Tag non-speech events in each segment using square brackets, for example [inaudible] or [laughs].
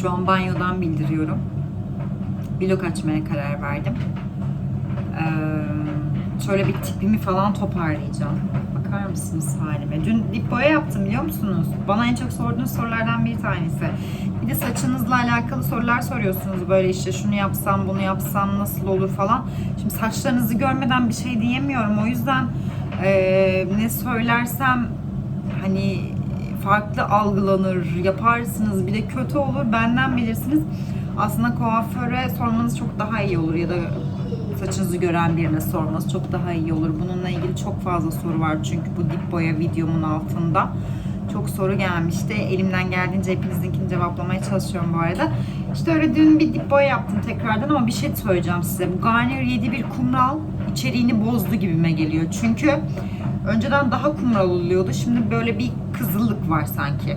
Şu an banyodan bildiriyorum. Vlog açmaya karar verdim. Ee, şöyle bir tipimi falan toparlayacağım. Bakar mısınız halime? Dün dip boya yaptım biliyor musunuz? Bana en çok sorduğunuz sorulardan bir tanesi. Bir de saçınızla alakalı sorular soruyorsunuz. Böyle işte şunu yapsam, bunu yapsam nasıl olur falan. Şimdi saçlarınızı görmeden bir şey diyemiyorum. O yüzden ee, ne söylersem hani farklı algılanır, yaparsınız bir de kötü olur benden bilirsiniz. Aslında kuaföre sormanız çok daha iyi olur ya da saçınızı gören birine sormanız çok daha iyi olur. Bununla ilgili çok fazla soru var çünkü bu dip boya videomun altında. Çok soru gelmişti. Elimden geldiğince hepinizinkini cevaplamaya çalışıyorum bu arada. İşte öyle dün bir dip boya yaptım tekrardan ama bir şey söyleyeceğim size. Bu Garnier 7.1 kumral içeriğini bozdu gibime geliyor. Çünkü önceden daha kumral oluyordu. Şimdi böyle bir kızıllık var sanki.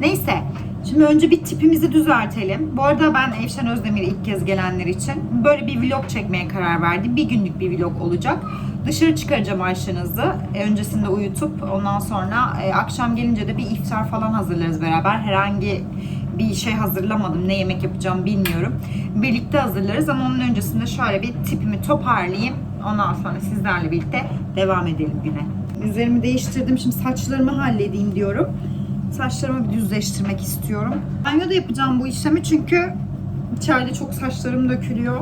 Neyse. Şimdi önce bir tipimizi düzeltelim. Bu arada ben Evşen Özdemir'e ilk kez gelenler için böyle bir vlog çekmeye karar verdim. Bir günlük bir vlog olacak. Dışarı çıkaracağım Ayşeniz'i. E, öncesinde uyutup ondan sonra e, akşam gelince de bir iftar falan hazırlarız beraber. Herhangi bir şey hazırlamadım. Ne yemek yapacağım bilmiyorum. Birlikte hazırlarız ama onun öncesinde şöyle bir tipimi toparlayayım. Ondan sonra sizlerle birlikte devam edelim güne. Üzerimi değiştirdim. Şimdi saçlarımı halledeyim diyorum. Saçlarımı bir düzleştirmek istiyorum. Banyoda yapacağım bu işlemi çünkü içeride çok saçlarım dökülüyor.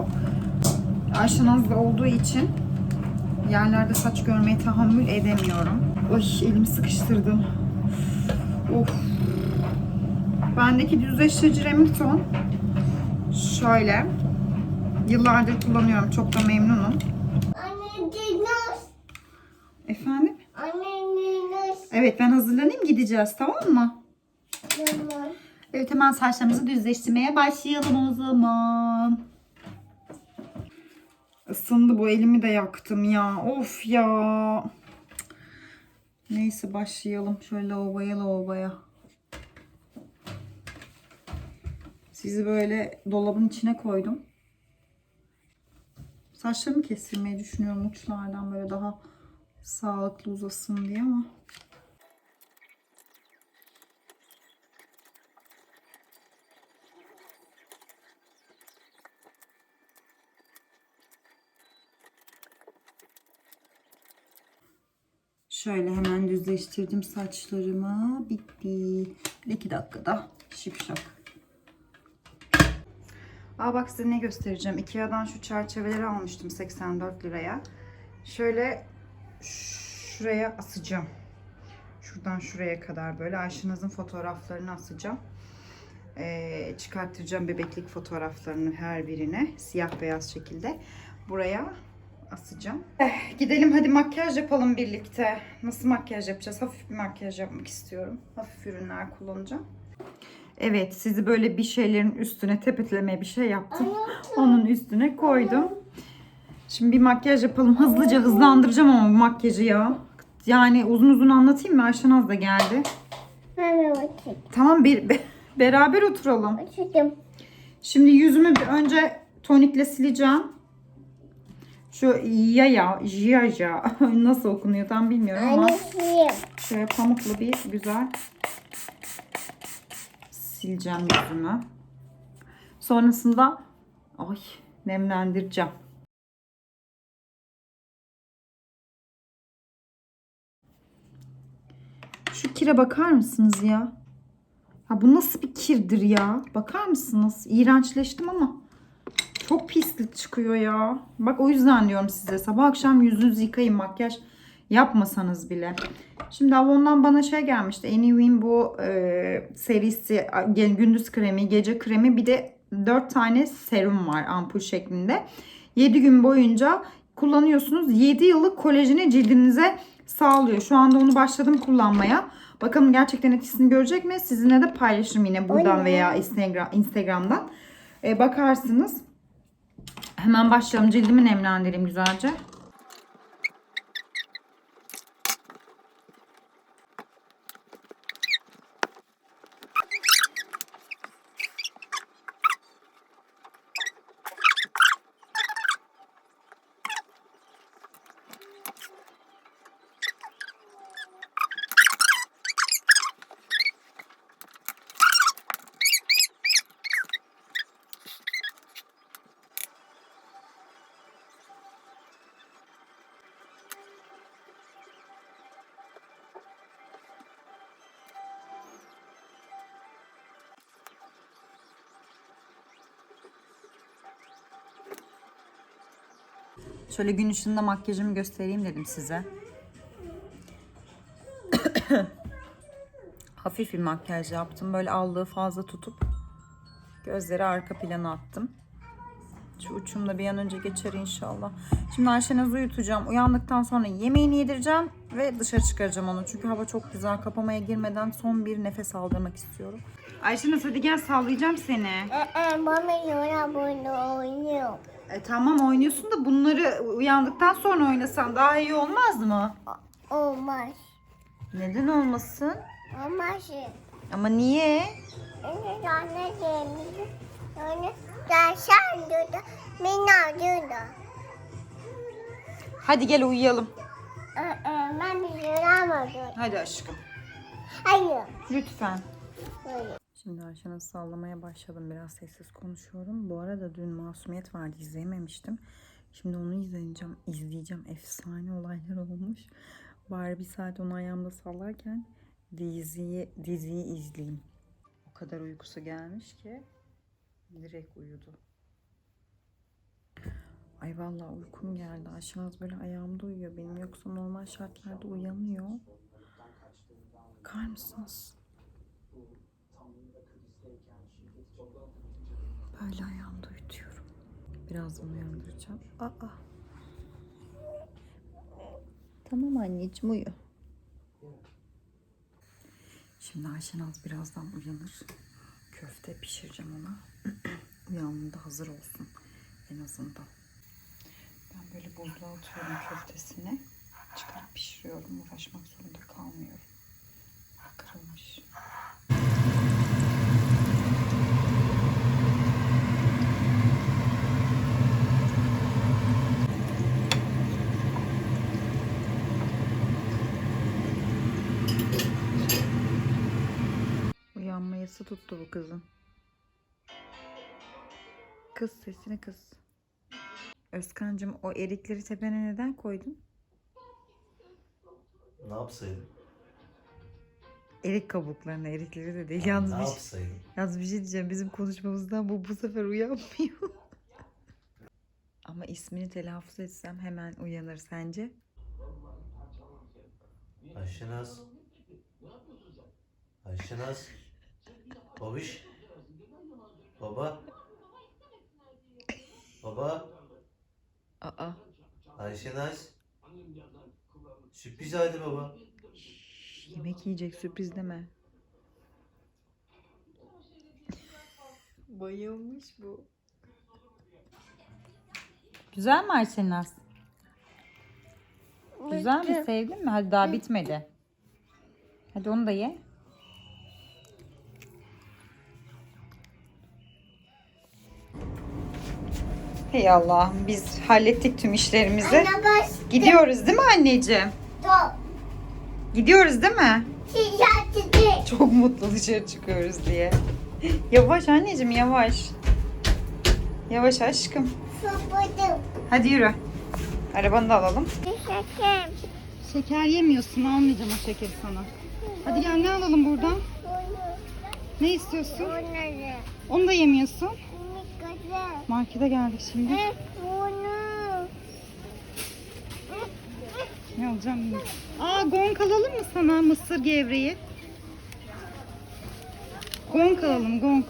Ayşenaz'da olduğu için yerlerde saç görmeye tahammül edemiyorum. Oy elimi sıkıştırdım. Of. Bendeki düzleştirici Remington şöyle. Yıllardır kullanıyorum. Çok da memnunum. Anne dinler. Efendim? Evet ben hazırlanayım gideceğiz tamam mı? Dinler. Evet hemen saçlarımızı düzleştirmeye başlayalım o zaman. Isındı bu elimi de yaktım ya. Of ya. Neyse başlayalım. Şöyle lavaboya lavaboya. Sizi böyle dolabın içine koydum. Saçlarımı kestirmeyi düşünüyorum uçlardan böyle daha sağlıklı uzasın diye ama. Şöyle hemen düzleştirdim saçlarımı. Bitti. Bir iki dakikada şipşak. Aa bak size ne göstereceğim. Ikea'dan şu çerçeveleri almıştım 84 liraya. Şöyle şuraya asacağım. Şuradan şuraya kadar böyle Ayşenaz'ın fotoğraflarını asacağım. Ee, çıkarttıracağım bebeklik fotoğraflarını her birine siyah beyaz şekilde. Buraya asacağım. Eh, gidelim hadi makyaj yapalım birlikte. Nasıl makyaj yapacağız? Hafif bir makyaj yapmak istiyorum. Hafif ürünler kullanacağım. Evet sizi böyle bir şeylerin üstüne tepetlemeye bir şey yaptım. Onun üstüne koydum. Şimdi bir makyaj yapalım. Hızlıca hızlandıracağım ama bu makyajı ya. Yani uzun uzun anlatayım mı? Ayşenaz da geldi. Tamam bir, be- beraber oturalım. Şimdi yüzümü bir önce tonikle sileceğim. Şu yaya, yaja [laughs] nasıl okunuyor tam bilmiyorum ama Anneciğim. şöyle pamuklu bir güzel sileceğim yüzümü. Sonrasında ay nemlendireceğim. Şu kire bakar mısınız ya? Ha bu nasıl bir kirdir ya? Bakar mısınız? İğrençleştim ama çok pislik çıkıyor ya. Bak o yüzden diyorum size sabah akşam yüzünüzü yıkayın makyaj yapmasanız bile. Şimdi Avon'dan bana şey gelmişti. Anywin bu e, serisi gündüz kremi, gece kremi bir de 4 tane serum var ampul şeklinde. 7 gün boyunca kullanıyorsunuz. 7 yıllık kolajeni cildinize sağlıyor. Şu anda onu başladım kullanmaya. Bakalım gerçekten etkisini görecek mi? Sizinle de paylaşırım yine buradan veya Instagram Instagram'dan. E, bakarsınız. Hemen başlayalım. Cildimi nemlendireyim güzelce. Şöyle gün ışığında makyajımı göstereyim dedim size. [coughs] Hafif bir makyaj yaptım. Böyle allığı fazla tutup gözleri arka plana attım. Şu uçum da bir an önce geçer inşallah. Şimdi Ayşenaz'ı uyutacağım. Uyandıktan sonra yemeğini yedireceğim ve dışarı çıkaracağım onu. Çünkü hava çok güzel. Kapamaya girmeden son bir nefes aldırmak istiyorum. Ayşenaz hadi gel sallayacağım seni. Mama yola bunu oynuyor. E, tamam oynuyorsun da bunları uyandıktan sonra oynasan daha iyi olmaz mı? Olmaz. Neden olmasın? Olmaz. Ama niye? Şimdi anne gelmiş. Sonra dersen diyordu. Mina diyordu. Hadi gel uyuyalım. Ben de yoramadım. Hadi aşkım. Hayır. Lütfen. Hayır. Şimdi Ayşenaz'ı sallamaya başladım. Biraz sessiz konuşuyorum. Bu arada dün Masumiyet vardı. izleyememiştim. Şimdi onu izleyeceğim. izleyeceğim. Efsane olaylar olmuş. Bari bir saat onu ayağımda sallarken diziyi, diziyi izleyeyim. O kadar uykusu gelmiş ki direkt uyudu. Ay vallahi uykum geldi. Ayşenaz böyle ayağımda uyuyor benim. Yoksa normal şartlarda uyanıyor. Bakar mısınız? Böyle ayağımda uyutuyorum. Birazdan uyandıracağım. Aa. Tamam anneciğim uyu. Şimdi Ayşenaz birazdan uyanır. Köfte pişireceğim ona. [clears throat] Uyandığında hazır olsun en azından. Ben böyle buzluğa atıyorum köftesini. Çıkarıp pişiriyorum. Uğraşmak zorunda kalmıyorum. Kırılmış. Uyanmayası tuttu bu kızın. Kız sesini kız. Özkan'cığım o erikleri tepene neden koydun? Ne yapsaydım? Erik kabuklarını, erikleri de değil. Yalnız Ne bir, yapsaydım? yalnız bir şey diyeceğim. Bizim konuşmamızdan bu bu sefer uyanmıyor. [laughs] Ama ismini telaffuz etsem hemen uyanır sence? Ayşenaz. Ayşenaz. Babiş. Baba. Baba. Aa, Ayşenaz. Sürpriz hadi baba. yemek yiyecek sürpriz deme. [laughs] Bayılmış bu. Güzel mi Ayşenaz? Güzel mi? Sevdin mi? Hadi daha bitmedi. Hadi onu da ye. Hey Allah'ım biz hallettik tüm işlerimizi. Anne baş. Gidiyoruz değil mi anneciğim? Top. Gidiyoruz değil mi? Sıcak Çok mutlu dışarı çıkıyoruz diye. Yavaş anneciğim yavaş. Yavaş aşkım. Sopadım. Hadi yürü. Arabanı da alalım. Şeker. Şeker yemiyorsun almayacağım o şekeri sana. Hadi gel ne alalım buradan? Ne istiyorsun? Onu da yemiyorsun. Markete geldik şimdi. Ne alacağım. Aa gong alalım mı sana mısır gevreği? Gong alalım gong.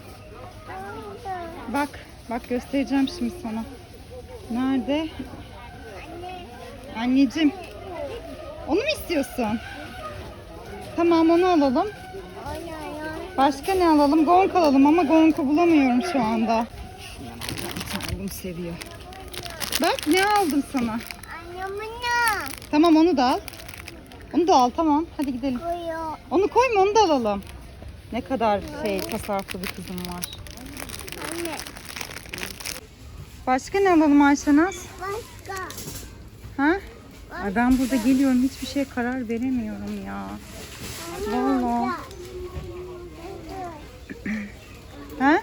Bak bak göstereceğim şimdi sana. Nerede? Anneciğim. Onu mu istiyorsun? Tamam onu alalım. Başka ne alalım? Gong alalım ama gong'u bulamıyorum şu anda. Bunu seviyor. Bak ne aldım sana. Anne bunu Tamam onu da al. Onu da al tamam. Hadi gidelim. koyuyor. Onu koyma onu da alalım. Ne kadar şey tasarruflu bir kızım var. Anne. Başka ne alalım Ayşenaz? Başka. Ha? Ay ben burada geliyorum hiçbir şeye karar veremiyorum ya. Vallahi. Ha?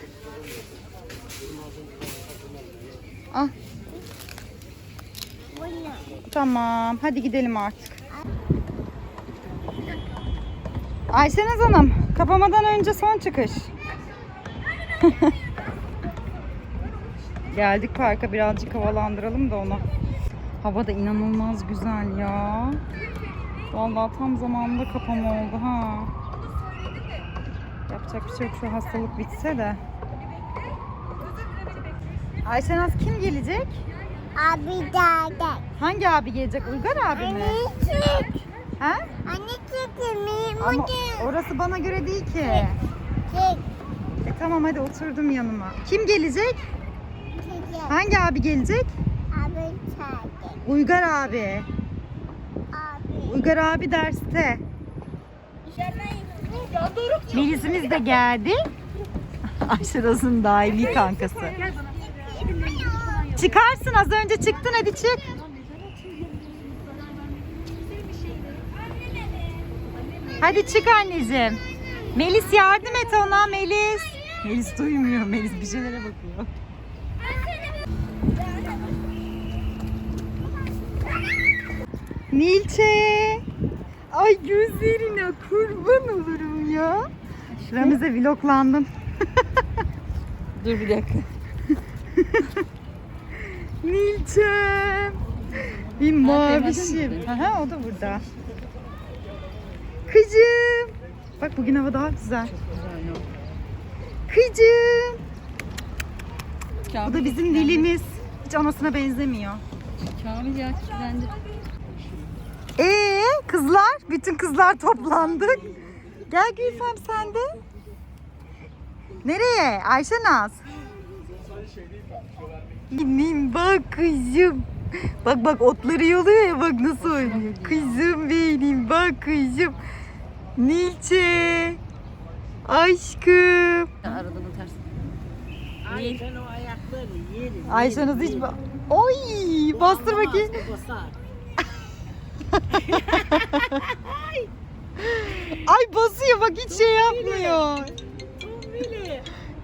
Tamam hadi gidelim artık. Ayşenaz Hanım kapamadan önce son çıkış. [laughs] Geldik parka birazcık havalandıralım da onu. Hava da inanılmaz güzel ya. Vallahi tam zamanında kapama oldu ha. Yapacak bir şey yok şu hastalık bitse de. Ayşenaz kim gelecek? Abi dede. Hangi abi gelecek? Uygar abi mi? Anne. Ha? Anne çık. Mimo Ama orası bana göre değil ki. Çık. E tamam hadi oturdum yanıma. Kim gelecek? Çık. Hangi abi gelecek? Abi çık. Uygar abi. Abi. Uygar abi derste. Melis'imiz de geldi. [laughs] Ayşe dahili kankası. Çıkarsın az önce çıktın hadi çık. Hadi çık anneciğim. Melis yardım et ona Melis. Melis duymuyor. Melis bir şeylere bakıyor. Nilçe. Ay gözlerine kurban olurum ya. Ramize vloglandın. Dur bir dakika. [laughs] Nilçem. Bir mavişim. Aha o da burada. Kızım. Bak bugün hava daha güzel. Kızım. Bu da bizim Nil'imiz. Hiç anasına benzemiyor. Kamil ya kilitlendi. Ee kızlar, bütün kızlar toplandık. Gel Gülfem sen de. Nereye? Ayşe Naz. Benim bak kızım. Bak bak otları yoluyor ya bak nasıl oynuyor. Kızım benim bak kızım. Nilçe. Aşkım. Aradığını ters. Ay ben o ayakları yerim. Ayşe Naz hiç... ba- Oy bastır bakayım. [laughs] Ay basıyor bak hiç şey yapmıyor.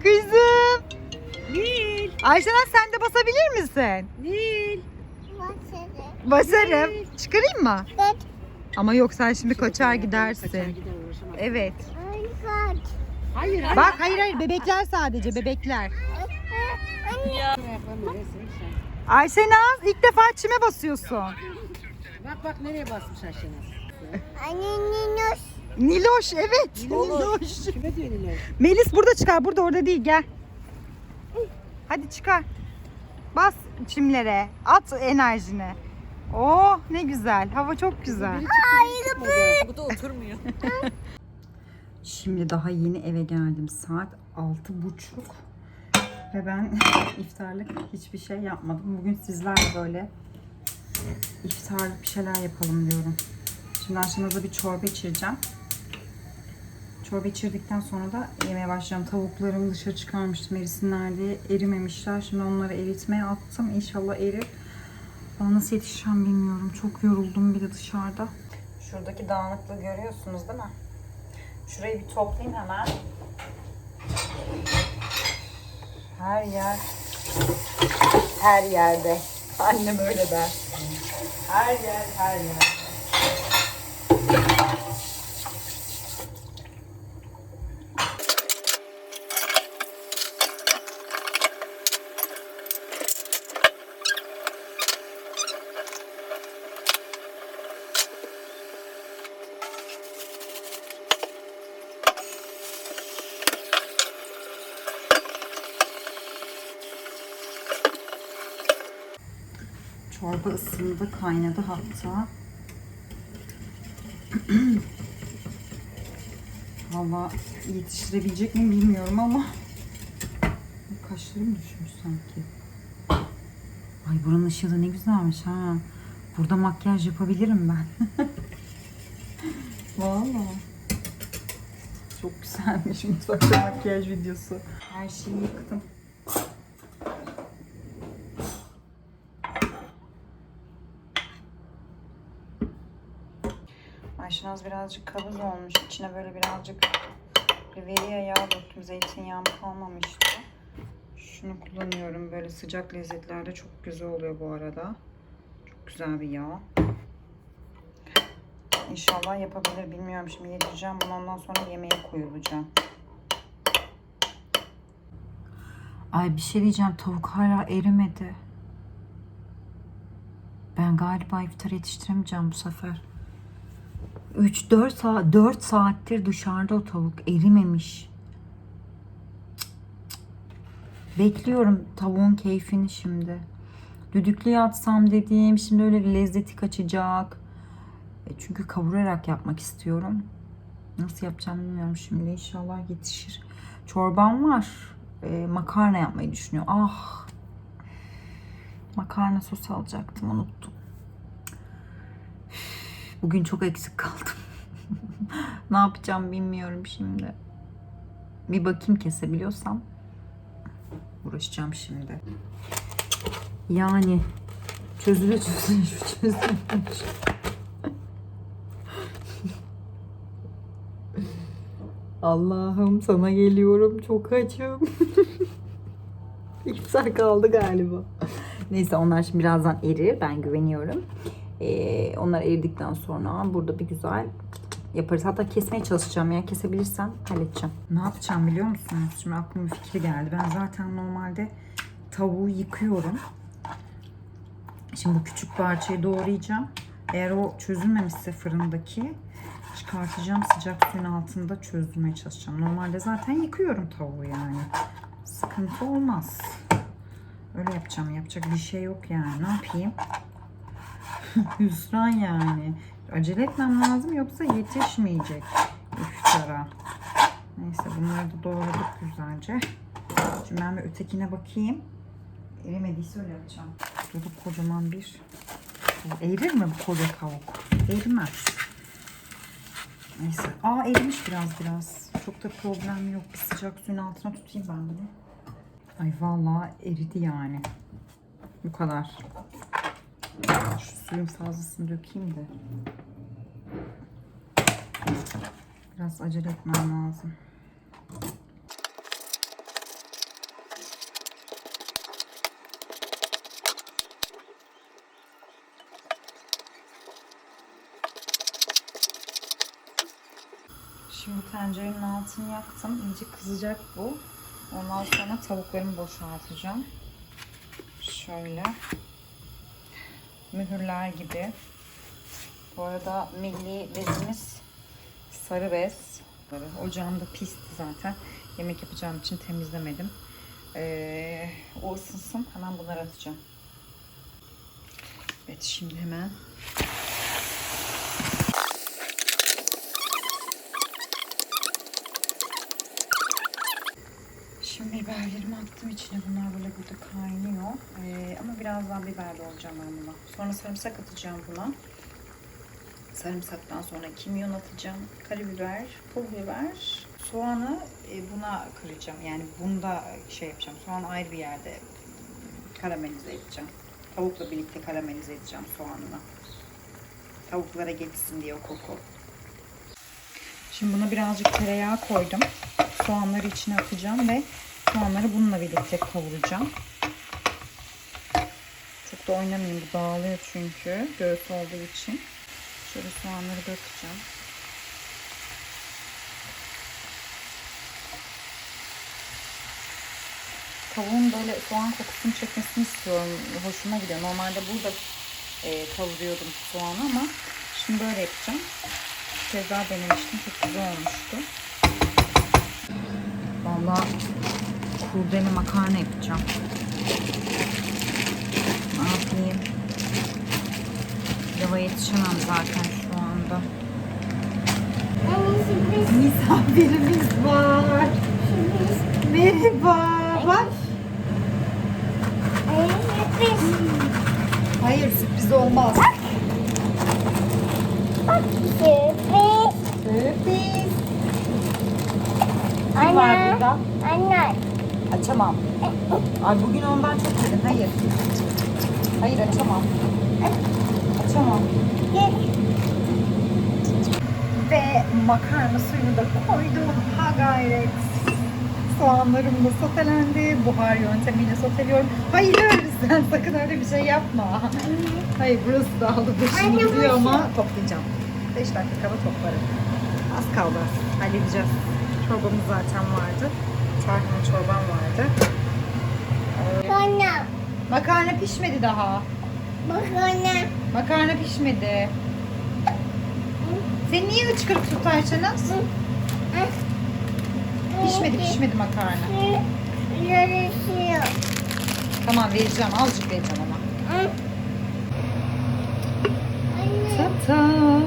Kızım. Nil. Ayşenaz sen de basabilir misin? Nil. Başladı. Basarım. Çıkarayım mı? Evet. Ama yok sen şimdi gidersin. Kaçar gider uğraşamaz. Evet. Hayır hayır. Bak hayır hayır bebekler sadece bebekler. Ayşenaz ilk defa çime basıyorsun. Bak bak nereye basmış Ayşenaz. Anne Ninos. Niloş evet. Niloş. Kime diyor Nil? Melis burada çıkar burada orada değil gel. Hadi çıkar. Bas çimlere. At enerjini. Oh ne güzel. Hava çok güzel. Bu da oturmuyor. [laughs] Şimdi daha yeni eve geldim. Saat altı buçuk. Ve ben [laughs] iftarlık hiçbir şey yapmadım. Bugün sizlerle böyle iftarlık bir şeyler yapalım diyorum. Şimdi aşağıda bir çorba içireceğim. Çorba içirdikten sonra da yemeye başlayacağım. Tavuklarımı dışarı çıkarmıştım erisinler diye. Erimemişler. Şimdi onları eritmeye attım. İnşallah erir. Ama nasıl yetişeceğim bilmiyorum. Çok yoruldum bir de dışarıda. Şuradaki dağınıklığı görüyorsunuz değil mi? Şurayı bir toplayayım hemen. Her yer her yerde. Annem öyle der. Her yer her yer. Çorba ısındı, kaynadı hatta. [clears throat] Valla yetiştirebilecek mi bilmiyorum ama kaşlarım düşmüş sanki. Ay buranın ışığı da ne güzelmiş ha. Burada makyaj yapabilirim ben. [laughs] Valla. Çok güzelmiş [laughs] mutfakta makyaj videosu. Her şeyi yıktım. Ayşenaz birazcık kabız olmuş. İçine böyle birazcık Riveriya yağı döktüm. Zeytinyağım kalmamıştı. Şunu kullanıyorum. Böyle sıcak lezzetlerde çok güzel oluyor bu arada. Çok güzel bir yağ. İnşallah yapabilir. Bilmiyorum şimdi yedireceğim. Bunu ondan sonra yemeğe koyulacağım. Ay bir şey diyeceğim. Tavuk hala erimedi. Ben galiba iftar yetiştiremeyeceğim bu sefer. 3-4 saat 4 saattir dışarıda o tavuk erimemiş. Bekliyorum tavuğun keyfini şimdi. Düdüklüye atsam dediğim şimdi öyle lezzeti kaçacak. E, Çünkü kavurarak yapmak istiyorum. Nasıl yapacağım bilmiyorum şimdi. İnşallah yetişir. Çorbam var. E, makarna yapmayı düşünüyorum. Ah. Makarna sosu alacaktım. Unuttum. Bugün çok eksik kaldım. [laughs] ne yapacağım bilmiyorum şimdi. Bir bakayım kesebiliyorsam. Uğraşacağım şimdi. Yani çözüle çözüle şu çözülmüş. [laughs] Allah'ım sana geliyorum çok açım. [laughs] İftar kaldı galiba. Neyse onlar şimdi birazdan erir. Ben güveniyorum. Ee, onlar eridikten sonra burada bir güzel yaparız. Hatta kesmeye çalışacağım ya. Kesebilirsem halledeceğim. Ne yapacağım biliyor musunuz? Şimdi aklıma fikir geldi. Ben zaten normalde tavuğu yıkıyorum. Şimdi bu küçük parçayı doğrayacağım. Eğer o çözülmemişse fırındaki çıkartacağım sıcak suyun altında çözdürmeye çalışacağım. Normalde zaten yıkıyorum tavuğu yani. Sıkıntı olmaz. Öyle yapacağım. Yapacak bir şey yok yani. Ne yapayım? [laughs] Hüsran yani. Acele etmem lazım yoksa yetişmeyecek iftara. Neyse bunları da doğradık güzelce. Şimdi ben bir ötekine bakayım. Erimediyse öyle yapacağım. Burada kocaman bir... Erir mi bu koca tavuk? Erimez. Neyse. Aa erimiş biraz biraz. Çok da problem yok. Bir sıcak suyun altına tutayım ben bunu. Ay vallahi eridi yani. Bu kadar. Şu suyun fazlasını dökeyim de. Biraz acele etmem lazım. Şimdi tencerenin altını yaktım. İyice kızacak bu. Ondan sonra tavuklarımı boşaltacağım. Şöyle. Mühürler gibi. Bu arada milli bezimiz sarı bez. Ocağım da pisti zaten. Yemek yapacağım için temizlemedim. Ee, o ısınsın. Hemen bunları atacağım. Evet şimdi hemen Şimdi biberlerimi attım içine. Bunlar böyle burada kaynıyor. Ee, ama biraz daha biberli olacağım ben buna. Sonra sarımsak atacağım buna. Sarımsaktan sonra kimyon atacağım. Karabiber, pul biber. Soğanı e, buna kıracağım. Yani bunda şey yapacağım. Soğanı ayrı bir yerde karamelize edeceğim. Tavukla birlikte karamelize edeceğim soğanını. Tavuklara geçsin diye o koku. Şimdi buna birazcık tereyağı koydum. Soğanları içine atacağım ve soğanları bununla birlikte kavuracağım. Çok da oynamayayım bu dağılıyor çünkü göğüs olduğu için. Şöyle soğanları dökeceğim. Tavuğun böyle soğan kokusunu çekmesini istiyorum. Hoşuma gidiyor. Normalde burada e, kavuruyordum soğanı ama şimdi böyle yapacağım. Bir kez daha denemiştim. Çok güzel olmuştu. Vallahi kurdele makarna yapacağım. Ne yapayım? Pilava yetişemem zaten şu anda. Sürpriz. Misafirimiz var. Merhaba. Bak. Sürpriz. Hayır sürpriz olmaz. Sürpriz. Sürpriz. Kim var Anne. burada? Anne. Açamam. Ay bugün ondan çok yedin. Hayır. Hayır açamam. Açamam. Ve makarna suyunu da koydum. Ha gayret. Soğanlarım da sotelendi. Buhar yöntemiyle soteliyorum. Hayır sen sakın öyle bir şey yapma. Hayır burası başım Anne, gidiyor burası- ama toplayacağım. 5 dakikada toplarım. Az kaldı. Halledeceğiz. Çorbamız zaten vardı. Tarhana çorbam vardı. Anne. Makarna pişmedi daha. Makarna. Makarna pişmedi. Sen niye hıçkırık tutarsanız? Pişmedi pişmedi makarna. Yarışıyor. Tamam vereceğim azıcık vereceğim ama. Tatam.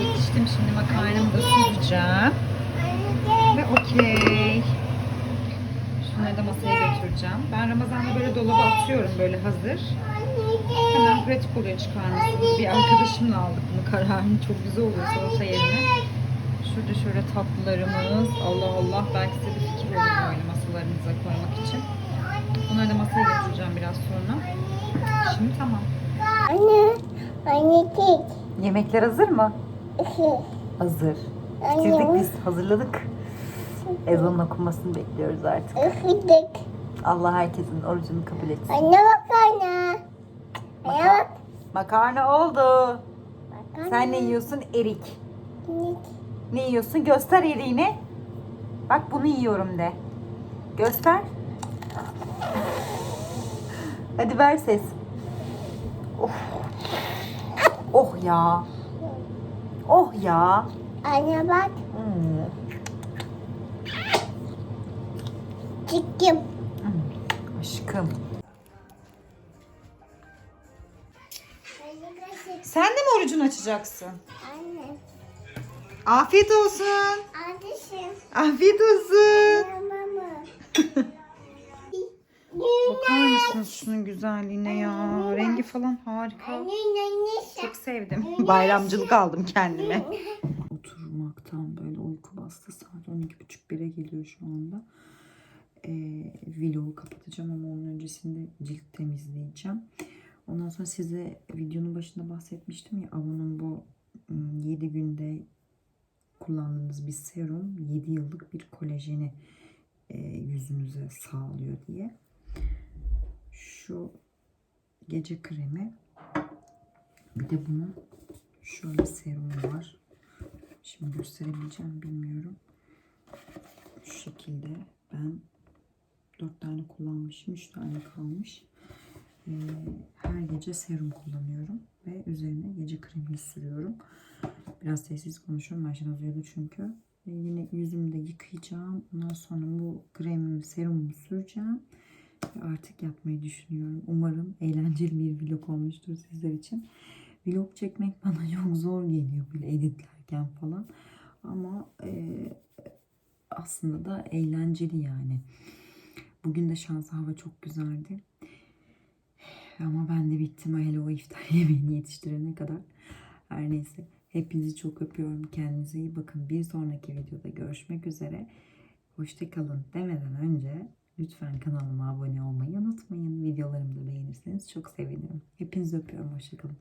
Yetiştim şimdi makarnamı da süzeceğim. Anne. Ve okey. Şunları da masaya götüreceğim. Ben Ramazan'da böyle dolaba atıyorum böyle hazır. Hemen pratik oluyor çıkarması. Bir arkadaşımla aldık bunu kararını. Çok güzel oluyor salata yerine. Şurada şöyle tatlılarımız. Allah Allah belki size bir fikir olur böyle masalarınıza koymak için. Bunları da masaya götüreceğim biraz sonra. Şimdi tamam. Anne. Anne kek. Yemekler hazır mı? [laughs] Hazır. Bitirdik biz. Hazırladık. Ezanın okunmasını bekliyoruz artık. Isıdık. Allah herkesin orucunu kabul etsin. Anne makarna. Anne bak. Makarna oldu. Makarna. Sen ne yiyorsun? Erik. Anne. Ne yiyorsun? Göster eriğini. Bak bunu yiyorum de. Göster. Hadi ver ses. Oh. Oh ya. Oh ya. Anne bak. Hmm. Hmm. Aşkım. Sen de mi orucunu açacaksın? Anne. Afiyet olsun. Kardeşim. Afiyet olsun. Mama. [laughs] Bakar mısınız şunun güzelliğine ya? Rengi falan harika. Çok sevdim. Bayramcılık aldım kendime. Oturmaktan böyle uyku bastı. Saat 12.30-1'e geliyor şu anda. Ee, vlogu kapatacağım ama onun öncesinde cilt temizleyeceğim. Ondan sonra size videonun başında bahsetmiştim ya Avon'un bu 7 günde kullandığınız bir serum 7 yıllık bir kolajeni e, yüzünüze sağlıyor diye. Şu gece kremi bir de bunun şöyle serumu var. Şimdi gösterebileceğim bilmiyorum. Şu şekilde ben 4 tane kullanmışım. 3 tane kalmış. Ee, her gece serum kullanıyorum. Ve üzerine gece kremini sürüyorum. Biraz sessiz konuşuyorum. Ayşen uyudu çünkü. Ve yine yüzümü de yıkayacağım. Ondan sonra bu kremimi, serumumu süreceğim. Ve artık yapmayı düşünüyorum. Umarım eğlenceli bir vlog olmuştur sizler için. Vlog çekmek [laughs] bana çok zor geliyor böyle editlerken falan. Ama e, aslında da eğlenceli yani. Bugün de şansı hava çok güzeldi. Ama ben de bittim hele o iftar [laughs] yemeğini yetiştirene kadar. Her neyse. Hepinizi çok öpüyorum. Kendinize iyi bakın. Bir sonraki videoda görüşmek üzere. Hoşçakalın demeden önce lütfen kanalıma abone olmayı unutmayın. Videolarımı da beğenirseniz çok sevinirim. Hepinizi öpüyorum. Hoşçakalın.